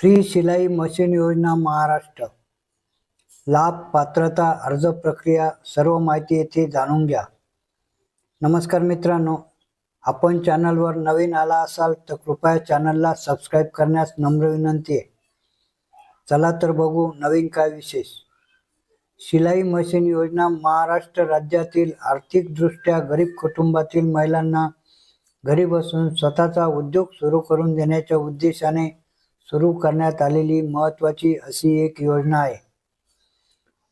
Free शिलाई machine योजना महाराष्ट्र. लाभ पात्रता अर्ज प्रक्रिया सर्व माहिती येथे जाणून घ्या. नमस्कार मित्रांनो आपण चॅनलवर नवीन आला असाल तर कृपया चॅनलला सबस्क्राईब करण्यास नम्र विनंती आहे. चला तर बघू नवीन काय विशेष. शिलाई मशीन योजना महाराष्ट्र राज्यातील आर्थिकदृष्ट्या गरीब कुटुंबातील महिलांना घरी बसून स्वतःचा उद्योग सुरू करून देण्याच्या उद्देशाने सुरू करण्यात आलेली महत्त्वाची अशी एक योजना आहे.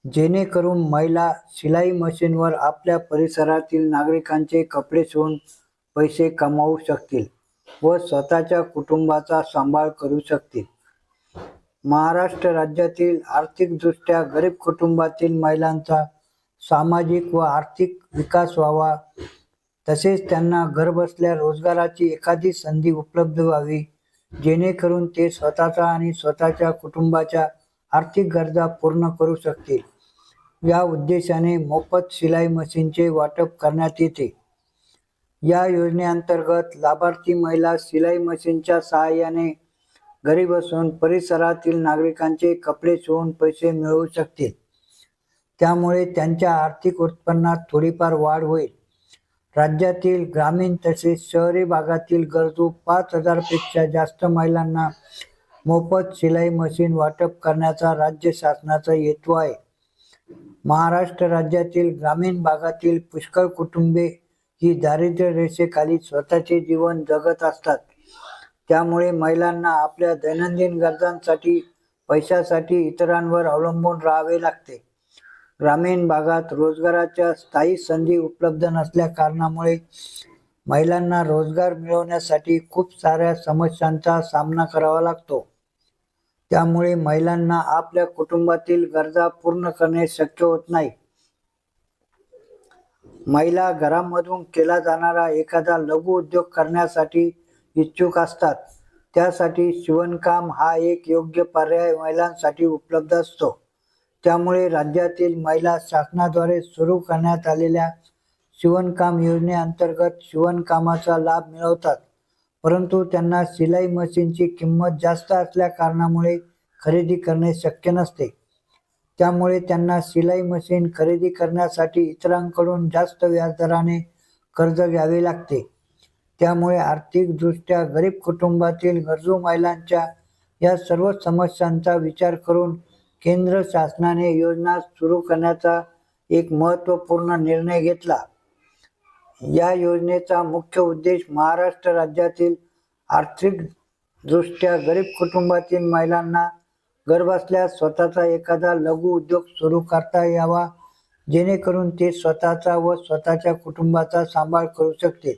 जेणेकरून महिला शिलाई मशीनवर आपल्या परिसरातील नागरिकांचे कपडे शिवून पैसे कमावू शकतील व स्वतःच्या कुटुंबाचा सांभाळ करू शकतील. महाराष्ट्र राज्यातील आर्थिकदृष्ट्या गरीब कुटुंबातील महिलांचा सामाजिक व आर्थिक विकास व्हावा तसेच त्यांना घरबसल्या रोजगाराची एखादी संधी उपलब्ध व्हावी जेणेकरून ते स्वतःचा आणि स्वतःच्या कुटुंबाच्या आर्थिक गरजा पूर्ण करू शकतील. या उद्देशाने मोफत शिलाई मशीनचे वाटप करण्यात येते. या योजनेअंतर्गत लाभार्थी महिला शिलाई मशीनच्या सहाय्याने घरी बसून परिसरातील नागरिकांचे कपडे शिवून पैसे मिळवू शकतील. त्यामुळे त्यांच्या आर्थिक उत्पन्नात थोडीफार वाढ होईल. राज्यातील ग्रामीण तसेच शहरी भागातील गरजू पाच हजारपेक्षा जास्त महिलांना मोफत शिलाई मशीन वाटप करण्याचा राज्य शासनाचा हेतू आहे. महाराष्ट्र राज्यातील ग्रामीण भागातील पुष्कळ कुटुंबे ही दारिद्र्य रेषेखाली स्वतःचे जीवन जगत असतात. त्यामुळे महिलांना आपल्या दैनंदिन गरजांसाठी पैशासाठी इतरांवर अवलंबून राहावे लागते. ग्रामीण भागात रोजगाराच्या स्थायी संधी उपलब्ध नसल्या कारणामुळे महिलांना रोजगार मिळवण्यासाठी खूप साऱ्या समस्यांचा सामना करावा लागतो. त्यामुळे महिलांना आपल्या कुटुंबातील गरजा पूर्ण करणे शक्य होत नाही. महिला घरामधून केला जाणारा एखादा लघु उद्योग करण्यासाठी इच्छुक असतात. त्यासाठी शिवणकाम हा एक योग्य पर्याय महिलांसाठी उपलब्ध असतो. त्यामुळे राज्यातील महिला शासनाद्वारे सुरू करण्यात आलेल्या शिवणकाम योजनेअंतर्गत शिवणकामाचा लाभ मिळवतात. परंतु त्यांना शिलाई मशीनची किंमत जास्त असल्या कारणामुळे खरेदी करणे शक्य नसते. त्यामुळे त्यांना शिलाई मशीन खरेदी करण्यासाठी इतरांकडून जास्त व्याजदराने कर्ज घ्यावे लागते. त्यामुळे आर्थिकदृष्ट्या गरीब कुटुंबातील गरजू महिलांच्या या सर्व समस्यांचा विचार करून केंद्र शासनाने योजना सुरू करण्याचा एक महत्त्वपूर्ण निर्णय घेतला. या योजनेचा मुख्य उद्देश महाराष्ट्र राज्यातील आर्थिकदृष्ट्या गरीब कुटुंबातील महिलांना घरबसल्या स्वतःचा एखादा लघु उद्योग सुरू करता यावा जेणेकरून ते स्वतःचा व स्वतःच्या कुटुंबाचा सांभाळ करू शकतील.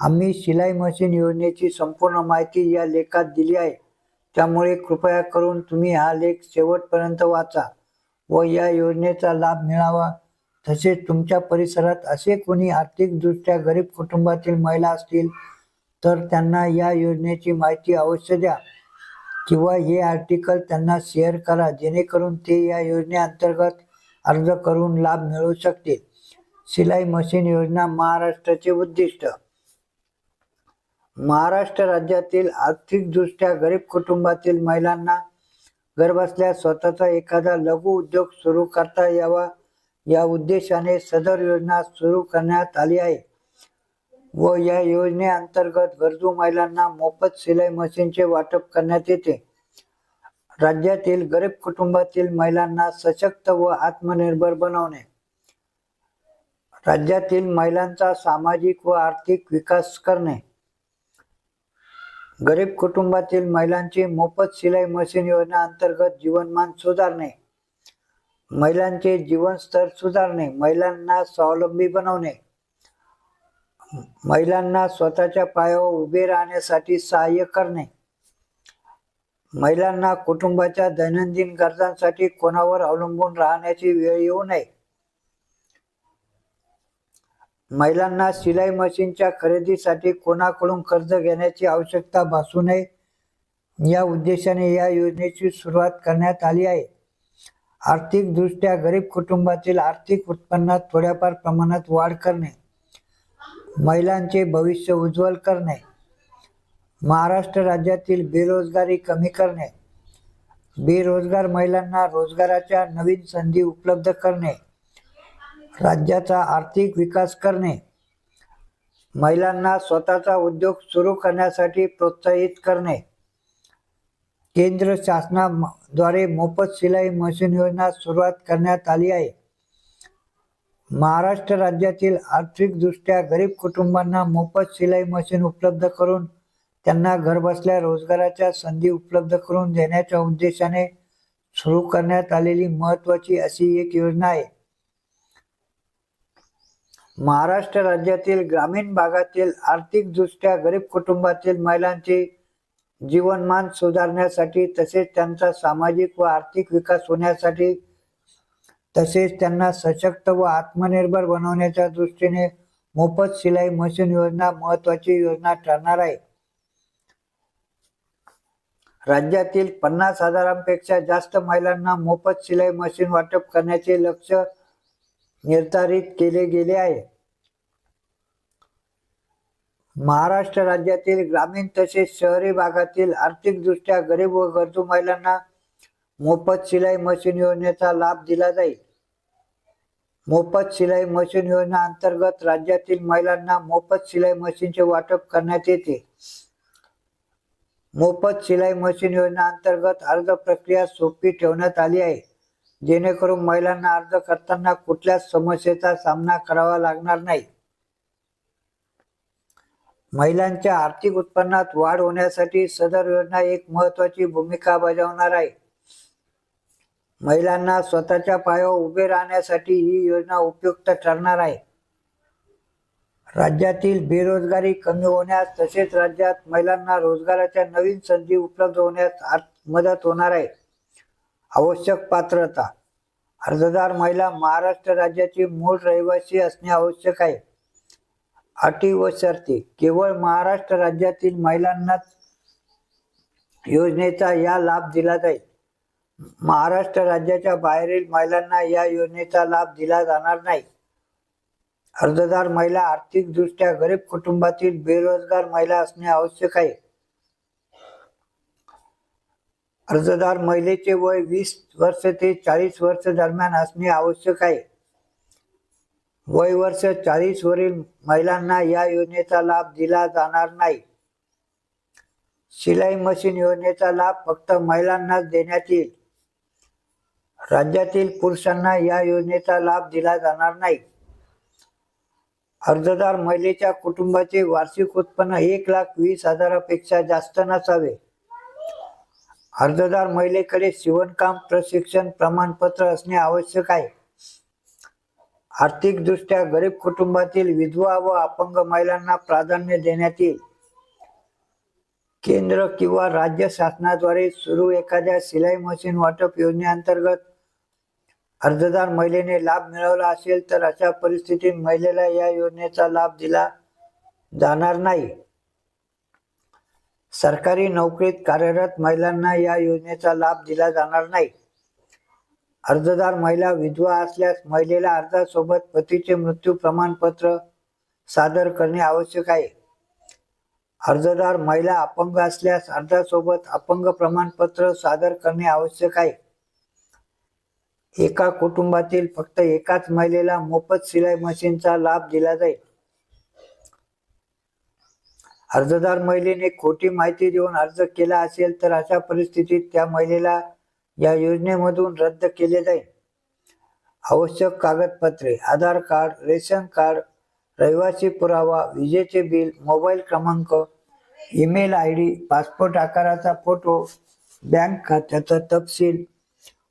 आम्ही शिलाई मशीन योजनेची संपूर्ण माहिती या लेखात दिली आहे. त्यामुळे कृपया करून तुम्ही हा लेख शेवटपर्यंत वाचा व या योजनेचा लाभ मिळावा. तसेच तुमच्या परिसरात असे कोणी आर्थिकदृष्ट्या गरीब कुटुंबातील महिला असतील तर त्यांना या योजनेची माहिती अवश्य द्या किंवा हे आर्टिकल त्यांना शेअर करा जेणेकरून ते या योजनेअंतर्गत अर्ज करून लाभ मिळवू शकतील. शिलाई मशीन योजना महाराष्ट्राचे उद्दिष्ट महाराष्ट्र राज्यातील आर्थिकदृष्ट्या गरीब कुटुंबातील महिलांना घरबसल्या स्वतःचा एखादा लघु उद्योग सुरू करता यावा या उद्देशाने सदर योजना सुरू करण्यात आली आहे. व या योजनेअंतर्गत गरजू महिलांना मोफत सिलाई मशीनचे वाटप करण्यात येते. राज्यातील गरीब कुटुंबातील महिलांना सशक्त व आत्मनिर्भर बनवणे. राज्यातील महिलांचा सामाजिक व आर्थिक विकास करणे. गरीब कुटुंबातील महिलांची मोफत शिलाई मशीन योजना अंतर्गत जीवनमान सुधारणे. महिलांचे जीवन स्तर सुधारणे. महिलांना स्वावलंबी बनवणे. महिलांना स्वतःच्या पायावर उभे राहण्यासाठी सहाय्य करणे. महिलांना कुटुंबाच्या दैनंदिन गरजांसाठी कोणावर अवलंबून राहण्याची वेळ येऊ नये. महिलांना शिलाई मशीनच्या खरेदीसाठी कोणाकडून कर्ज घेण्याची आवश्यकता भासू नये या उद्देशाने या योजनेची सुरुवात करण्यात आली आहे. आर्थिकदृष्ट्या गरीब कुटुंबातील आर्थिक उत्पन्नात थोड्याफार प्रमाणात वाढ करणे महिलांचे भविष्य उज्ज्वल करणे महाराष्ट्र राज्यातील बेरोजगारी कमी करणे बेरोजगार महिलांना रोजगाराच्या नवीन संधी उपलब्ध करणे राज्याचा आर्थिक विकास करणे. महिलांना स्वतःचा उद्योग सुरू करण्यासाठी प्रोत्साहित करणे. केंद्र शासनाद्वारे मोफत शिलाई मशीन योजना सुरुवात करण्यात आली आहे. महाराष्ट्र राज्यातील आर्थिकदृष्ट्या गरीब कुटुंबांना मोफत शिलाई मशीन उपलब्ध करून त्यांना घरबसल्या रोजगाराच्या संधी उपलब्ध करून देण्याच्या उद्देशाने सुरू करण्यात आलेली महत्त्वाची अशी एक योजना आहे. महाराष्ट्र राज्यातील ग्रामीण भागातील आर्थिकदृष्ट्या गरीब कुटुंबातील महिलांचे जीवनमान सुधारण्यासाठी तसेच त्यांचा सामाजिक व आर्थिक विकास होण्यासाठी तसेच त्यांना सशक्त व आत्मनिर्भर बनवण्याच्या दृष्टीने मोफत शिलाई मशीन योजना महत्वाची योजना ठरणार आहे. राज्यातील पन्नास हजारांपेक्षा जास्त महिलांना मोफत शिलाई मशीन वाटप करण्याचे लक्ष निर्धारित केले गेले आहे. महाराष्ट्र राज्यातील ग्रामीण तसेच शहरी भागातील आर्थिकदृष्ट्या गरीब व गरजू महिलांना मोफत शिलाई मशीन योजनेचा लाभ दिला जाईल. मोफत शिलाई मशीन योजना अंतर्गत राज्यातील महिलांना मोफत शिलाई मशीनचे वाटप करण्यात येते. मोफत शिलाई मशीन योजना अंतर्गत अर्ज प्रक्रिया सोपी ठेवण्यात आली आहे. जेणेकरून महिलांना अर्ज करताना कुठल्याच समस्येचा सामना करावा लागणार नाही. महिलांच्या आर्थिक उत्पन्नात वाढ होण्यासाठी सदर योजना एक महत्वाची भूमिका बजावणार आहे. महिलांना स्वतःच्या पायावर उभे राहण्यासाठी ही योजना उपयुक्त ठरणार आहे. राज्यातील बेरोजगारी कमी होण्यास तसेच राज्यात महिलांना रोजगाराच्या नवीन संधी उपलब्ध होण्यास मदत होणार आहे. आवश्यक पात्रता. अर्जदार महिला महाराष्ट्र राज्याची मूळ रहिवासी असणे आवश्यक आहे. अटी व शर्ती. केवळ महाराष्ट्र राज्यातील महिलांनाच योजनेचा या लाभ दिला जाईल. महाराष्ट्र राज्याच्या बाहेरील महिलांना या योजनेचा लाभ दिला जाणार नाही. अर्जदार महिला आर्थिकदृष्ट्या गरीब कुटुंबातील बेरोजगार महिला असणे आवश्यक आहे. अर्जदार महिलेचे वय वीस वर्ष ते चाळीस वर्ष दरम्यान असणे आवश्यक आहे. वय वर्ष चाळीस वरील महिलांना या योजनेचा लाभ दिला जाणार नाही. शिलाई मशीन योजनेचा लाभ फक्त महिलांनाच देण्यात येईल. राज्यातील पुरुषांना या योजनेचा लाभ दिला जाणार नाही. अर्जदार महिलेच्या कुटुंबाचे वार्षिक उत्पन्न एक लाख वीस हजारापेक्षा जास्त नसावे. अर्जदार महिलेकडे शिवणकाम प्रशिक्षण प्रमाणपत्र असणे आवश्यक आहे. आर्थिकदृष्ट्या गरीब कुटुंबातील विधवा व अपंग महिलांना प्राधान्य देण्यात येईल. केंद्र किंवा राज्य शासनाद्वारे सुरू एखाद्या शिलाई मशीन वाटप योजनेअंतर्गत अर्जदार महिलेने लाभ मिळवला असेल तर अशा परिस्थितीत महिलेला या योजनेचा लाभ दिला जाणार नाही. सरकारी नोकरीत कार्यरत महिलांना या योजनेचा लाभ दिला जाणार नाही. अर्जदार महिला विधवा असल्यास महिलेला अर्जासोबत पतीचे मृत्यू प्रमाणपत्र सादर करणे आवश्यक आहे. अर्जदार महिला अपंग असल्यास अर्जासोबत अपंग प्रमाणपत्र सादर करणे आवश्यक आहे. एका कुटुंबातील फक्त एकाच महिलेला मोफत शिलाई मशीनचा लाभ दिला जाईल. अर्जदार महिलेने खोटी माहिती देऊन अर्ज केला असेल तर अशा परिस्थितीत त्या महिलेला या योजनेमधून रद्द केले जाईल. आवश्यक कागदपत्रे आधार कार्ड रेशन कार्ड रहिवासी पुरावा विजेचे बिल मोबाईल क्रमांक ईमेल आय डी पासपोर्ट आकाराचा फोटो बँक खात्याचा तपशील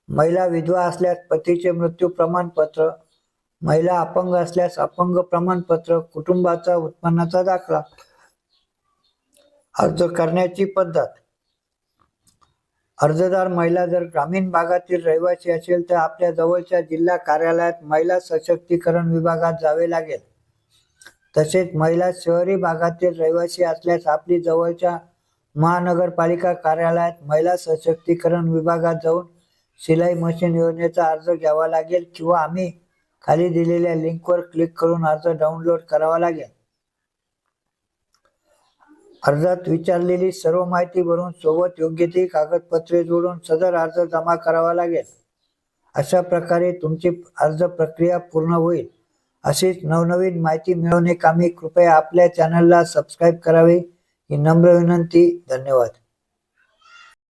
महिला विधवा असल्यास पतीचे मृत्यू प्रमाणपत्र महिला अपंग असल्यास अपंग प्रमाणपत्र कुटुंबाचा उत्पन्नाचा दाखला अर्ज करण्याची पद्धत. अर्जदार महिला जर ग्रामीण भागातील रहिवासी असेल तर आपल्या जवळच्या जिल्हा कार्यालयात महिला सशक्तीकरण विभागात जावे लागेल. तसेच महिला शहरी भागातील रहिवासी असल्यास आपली जवळच्या महानगरपालिका कार्यालयात महिला सशक्तीकरण विभागात जाऊन शिलाई मशीन योजनेचा अर्ज घ्यावा लागेल किंवा आम्ही खाली दिलेल्या लिंकवर क्लिक करून अर्ज डाउनलोड करावा लागेल. अर्जात विचारलेली सर्व माहिती भरून सोबत योग्य ती कागदपत्रे जोडून सदर अर्ज जमा करावा लागेल. अशा प्रकारे तुमची अर्ज प्रक्रिया पूर्ण होईल. अशीच नवनवीन माहिती मिळवणे कामी कृपया आपल्या चॅनलला सबस्क्राईब करावे. ही नम्र विनंती. धन्यवाद.